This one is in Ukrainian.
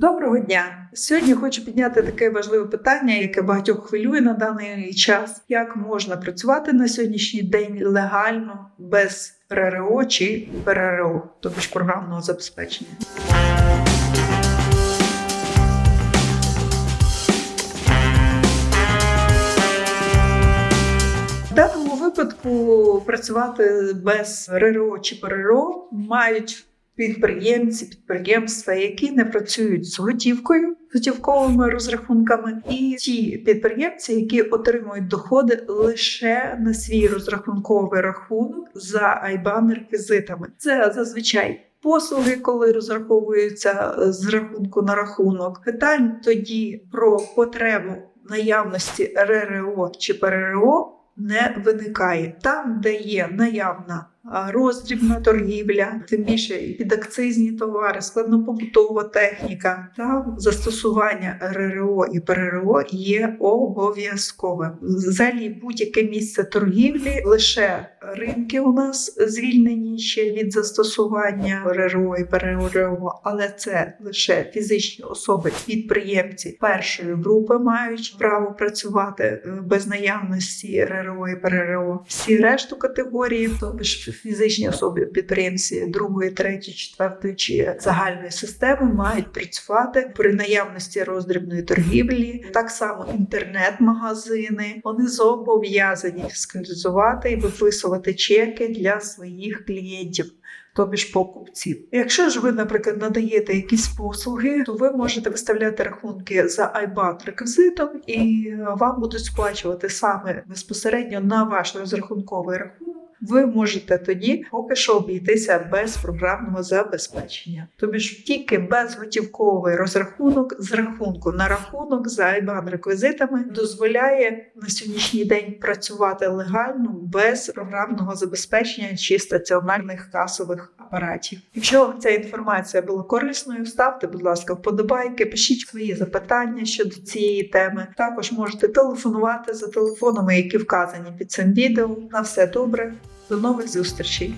Доброго дня! Сьогодні хочу підняти таке важливе питання, яке багатьох хвилює на даний час. Як можна працювати на сьогоднішній день легально без РРО чи ПРРО, тобто програмного забезпечення? В даному випадку працювати без РРО чи ПРРО мають підприємці, підприємства, які не працюють з готівкою, готівковими розрахунками, і ті підприємці, які отримують доходи лише на свій розрахунковий рахунок за IBAN реквізитами. Це зазвичай. Послуги, коли розраховуються з рахунку на рахунок, питань тоді про потребу наявності РРО чи ПРРО не виникає там, де є наявна роздрібна торгівля, тим більше і підакцизні товари, складнопобутова техніка та застосування РРО і ПРРО є обов'язковим. Взагалі будь-яке місце торгівлі лише ринки у нас звільнені ще від застосування РРО і ПРРО, але це лише фізичні особи, підприємці першої групи мають право працювати е, без наявності РРО і ПРРО. Всі решту категорії, тобто ж фізичні особи, підприємці другої, третьої, четвертої чи загальної системи мають працювати при наявності роздрібної торгівлі. Так само інтернет-магазини вони зобов'язані фіскалізувати і виписувати чеки для своїх клієнтів. Тобі ж покупців. Якщо ж ви, наприклад, надаєте якісь послуги, то ви можете виставляти рахунки за IBAN реквізитом, і вам будуть сплачувати саме безпосередньо на ваш розрахунковий рахунок. Ви можете тоді поки що обійтися без програмного забезпечення. Тобі ж тільки безготівковий розрахунок з рахунку на рахунок за реквізитами дозволяє на сьогоднішній день працювати легально без програмного забезпечення чи стаціонарних касових апаратів. Якщо ця інформація була корисною, ставте, будь ласка, вподобайки, пишіть свої запитання щодо цієї теми. Також можете телефонувати за телефонами, які вказані під цим відео. На все добре, до нових зустрічей!